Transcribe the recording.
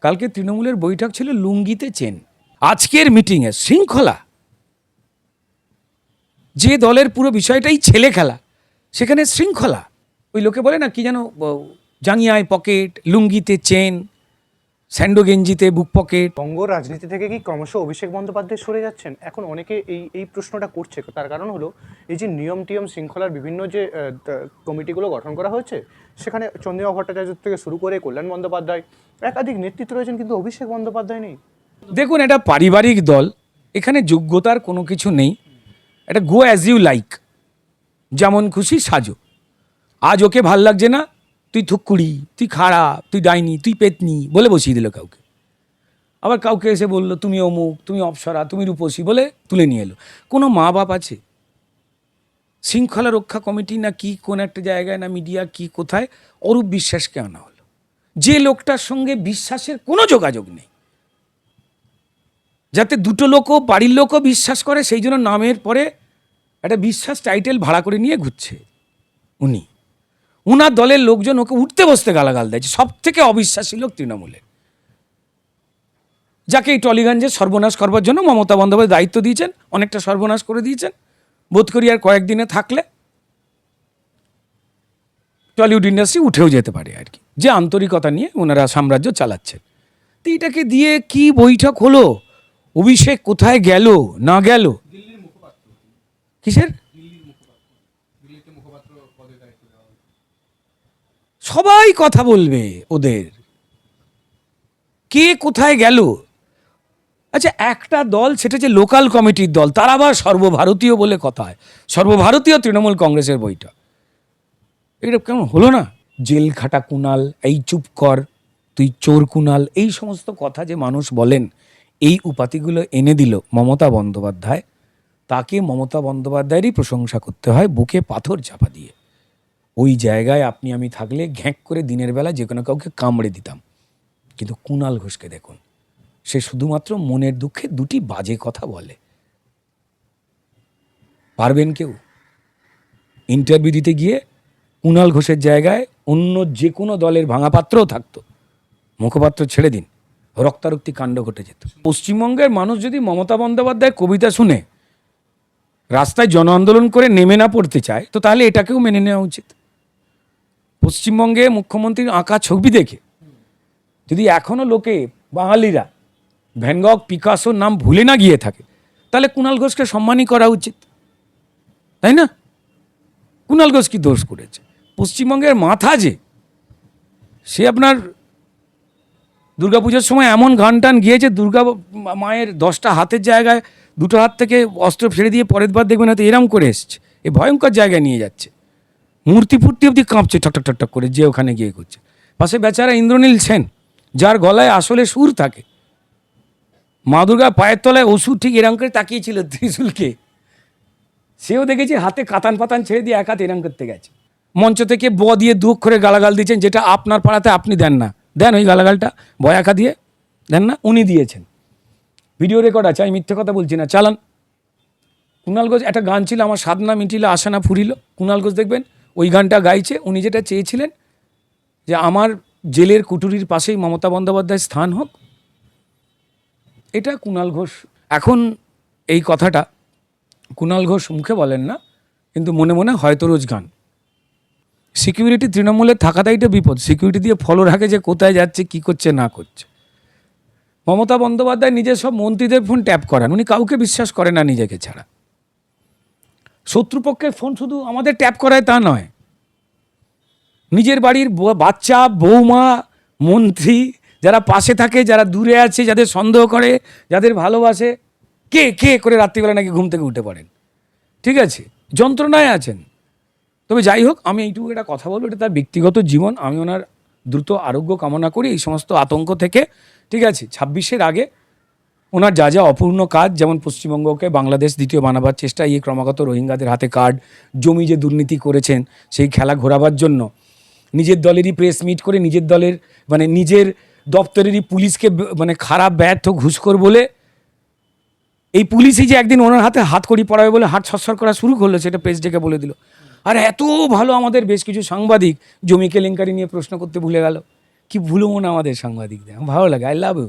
কালকে তৃণমূলের বৈঠক ছিল লুঙ্গিতে চেন। আজকের মিটিংয়ে শৃঙ্খলা। যে দলের পুরো বিষয়টাই ছেলে খেলা, সেখানে শৃঙ্খলা। ওই লোকে বলে না, কি যেন জাঙ্গিয়ায় পকেট, লুঙ্গিতে চেন। স্যান্ডো গেঞ্জিতে বুক পকেট। বঙ্গ রাজনীতি থেকে কি ক্রমশ অভিষেক বন্দ্যোপাধ্যায় সরে যাচ্ছেন? এখন অনেকে এই এই প্রশ্নটা করছে। তার কারণ হলো এই যে নিয়ম টিয়ম শৃঙ্খলার বিভিন্ন যে কমিটিগুলো গঠন করা হয়েছে সেখানে চন্দ্রিমা ভট্টাচার্য থেকে শুরু করে কল্যাণ বন্দ্যোপাধ্যায় একাধিক নেতৃত্ব রয়েছেন কিন্তু অভিষেক বন্দ্যোপাধ্যায় নেই। দেখুন এটা পারিবারিক দল এখানে যোগ্যতার কোনো কিছু নেই। এটা গো অ্যাজ ইউ লাইক যেমন খুশি সাজো। আজ ওকে ভালো লাগছে না তুই থুকুড়ি তুই খারাপ তুই ডাইনি, তুই পেতনি বলে বসিয়ে দিল কাউকে। আবার কাউকে এসে বলল, তুমি অমুক, তুমি অপসরা, তুমি রূপসী বলে তুলে নিয়ে এলো। কোনো মা বাপ আছে? শৃঙ্খলা রক্ষা কমিটি না কি, কোন একটা জায়গায় না মিডিয়া কি, কোথায়? অরূপ বিশ্বাসকে আনা হলো? যে লোকটার সঙ্গে বিশ্বাসের কোনো যোগাযোগ নেই। যাতে দুটো লোকও বাড়ির লোকও বিশ্বাস করে, সেই জন্য নামের পরে একটা বিশ্বাস টাইটেল ভাড়া করে নিয়ে ঘুরছে উনি। উনার দলের লোকজন ওকে উঠতে বসতে গালাগাল দিয়েছে সব থেকে অবিশ্বাসী লোক তৃণমূলের। যাকে এই টলিগঞ্জে সর্বনাশ করবার জন্য মমতা বন্দ্যোপাধ্যায় দায়িত্ব দিয়েছেন, অনেকটা সর্বনাশ করে দিয়েছেন। বোধ করি আর কয়েকদিনে থাকলে টলিউড ইন্ডাস্ট্রি উঠেও যেতে পারে আর কি। যে আন্তরিকতা নিয়ে ওনারা সাম্রাজ্য চালাচ্ছেন। তো এটাকে দিয়ে কি বৈঠক হলো? অভিষেক কোথায় গেল, না গেল? কিসের? সবাই কথা বলবে ওদের। কে কোথায় গেল? আচ্ছা একটা দল সেটা যে লোকাল কমিটির দল, তারা আবার সর্বভারতীয় বলে কথা হয়। সর্বভারতীয় তৃণমূল কংগ্রেসের বইটা। এটা কেমন হলো না? জেল খাটা কুনাল, এই চুপ কর, তুই চোর কুনাল, এই সমস্ত কথা যে মানুষ বলেন, এই উপাধিগুলো এনে দিল মমতা বন্দ্যোপাধ্যায়। তাকে মমতা বন্দ্যোপাধ্যায়েরই প্রশংসা করতে হয়, বুকে পাথর চাপা দিয়ে। ওই জায়গায় আপনি, আমি থাকলে ঘ্যাঁক করে দিনের বেলা যে কোনো কাউকে কামড়ে দিতাম। কিন্তু কুনাল ঘোষকে দেখুন, সে শুধুমাত্র মনের দুঃখে দুটি বাজে কথা বলে। পারবেন কেউ? ইন্টারভিউ দিতে গিয়ে কুণাল ঘোষের জায়গায় অন্য যে কোনো দলের ভাঙা পাত্রও থাকতো। মুখপাত্র ছেড়ে দিন, রক্তারক্তি কাণ্ড ঘটে যেত। পশ্চিমবঙ্গের মানুষ যদি মমতা বন্দ্যোপাধ্যায় কবিতা শুনে রাস্তায় জন আন্দোলন করে নেমে না পড়তে চায়, তো তাহলে এটাকেও মেনে নেওয়া উচিত। পশ্চিমবঙ্গে মুখ্যমন্ত্রীর আঁকা ছবি দেখে, যদি এখনও লোকে, বাঙালিরা ভ্যানগক, পিকাসোর নাম ভুলে না গিয়ে থাকে, তাহলে কুণাল ঘোষকে সম্মানই করা উচিত, তাই না? কুণাল ঘোষ কি দোষ করেছে? পশ্চিমবঙ্গের মাথা যে, সে আপনার দুর্গাপুজোর সময় এমন গান টান গিয়েছে, দুর্গা মায়ের দশটা হাতের জায়গায় দুটো হাত থেকে অস্ত্র ফেলে দিয়ে পরের বার দেখবেন হয়তো এরম করে এসছে, এ ভয়ঙ্কর জায়গায় নিয়ে যাচ্ছে। মূর্তি ফুর্তি অব্দি কাঁপছে, ঠক ঠক করে, যে ওখানে গিয়ে করছে পাশে বেচারা ইন্দ্রনীল সেন, যার গলায় আসলে সুর থাকে। মা দুর্গা পায়ের তলায় ওষুধ ঠিক এরম করে তাকিয়েছিল ত্রিশুলকে। সেও দেখেছি হাতে কাতান পাতান ছেড়ে দিয়ে একাত এরম করতে গেছে। মঞ্চ থেকে ব দিয়ে দু করে গালাগাল দিয়েছেন, যেটা আপনার পাড়াতে আপনি দেন না। দেন ওই গালাগালটা বয়াকা দিয়ে, দেন না, উনি দিয়েছেন। ভিডিও রেকর্ড আছে, আমি মিথ্যে কথা বলছি না, চালান। কুণাল ঘোষ, একটা গান ছিল, আমার সাধনা মিটিল আশানা ফুরিল। কুণাল ঘোষ দেখবেন ওই গানটা গাইছে, উনি যেটা চেয়েছিলেন যে আমার জেলের কুটুরির পাশেই মমতা বন্দ্যোপাধ্যায় স্থান হোক, এটা কুণাল ঘোষ। এখন এই কথাটা কুণাল ঘোষ মুখে বলেন না, কিন্তু মনে মনে হয়তো রোজ গান। সিকিউরিটি তৃণমূলে থাকাটাই তো বিপদ, সিকিউরিটি দিয়ে ফলো রাখে যে কোথায় যাচ্ছে, কি করছে, না করছে। মমতা বন্দ্যোপাধ্যায় নিজের সব মন্ত্রীদের ফোন ট্যাপ করান, উনি কাউকে বিশ্বাস করেন না নিজেকে ছাড়া। শত্রুপক্ষের ফোন শুধু আমাদের ট্যাপ করায় তা নয়। নিজের বাড়ির বাচ্চা, বৌমা, মন্ত্রী যারা পাশে থাকে, যারা দূরে আছে, যাদের সন্দেহ করে, যাদের ভালোবাসে, কে কে করে রাত্রিবেলা নাকি ঘুম থেকে উঠে পড়েন? ঠিক আছে, যন্ত্রণায় আছেন। তবে যাই হোক, আমি এইটুকু একটা কথা বলব, এটা তার ব্যক্তিগত জীবন। আমি ওনার দ্রুত আরোগ্য কামনা করি এই সমস্ত আতঙ্ক থেকে। ঠিক আছে, ছাব্বিশের আগে ওনার যা যা অপূর্ণ কাজ, যেমন পশ্চিমবঙ্গকে বাংলাদেশ দ্বিতীয় বানাবার চেষ্টা, এই ক্রমাগত রোহিঙ্গাদের হাতে কার্ড, জমি যে দুর্নীতি করেছেন, সেই খেলা ঘোরাবার জন্য নিজের দলেরই প্রেস মিট করে নিজের দলের মানে নিজের দপ্তরেরই পুলিশকে মানে খারাপ, ব্যর্থ, ঘুষখোর বলে এই পুলিশই যে একদিন ওনার হাতে হাত কড়ি পড়াবে বলে হাত সরসর করা শুরু করল, সেটা প্রেস ডেকে বলে দিল। আর এত ভালো আমাদের বেশ কিছু সাংবাদিক জমি কেলেঙ্কারি নিয়ে প্রশ্ন করতে ভুলে গেল। কি ভুলো মন আমাদের সাংবাদিকদের, ভালো লাগে আই লাভ ইউ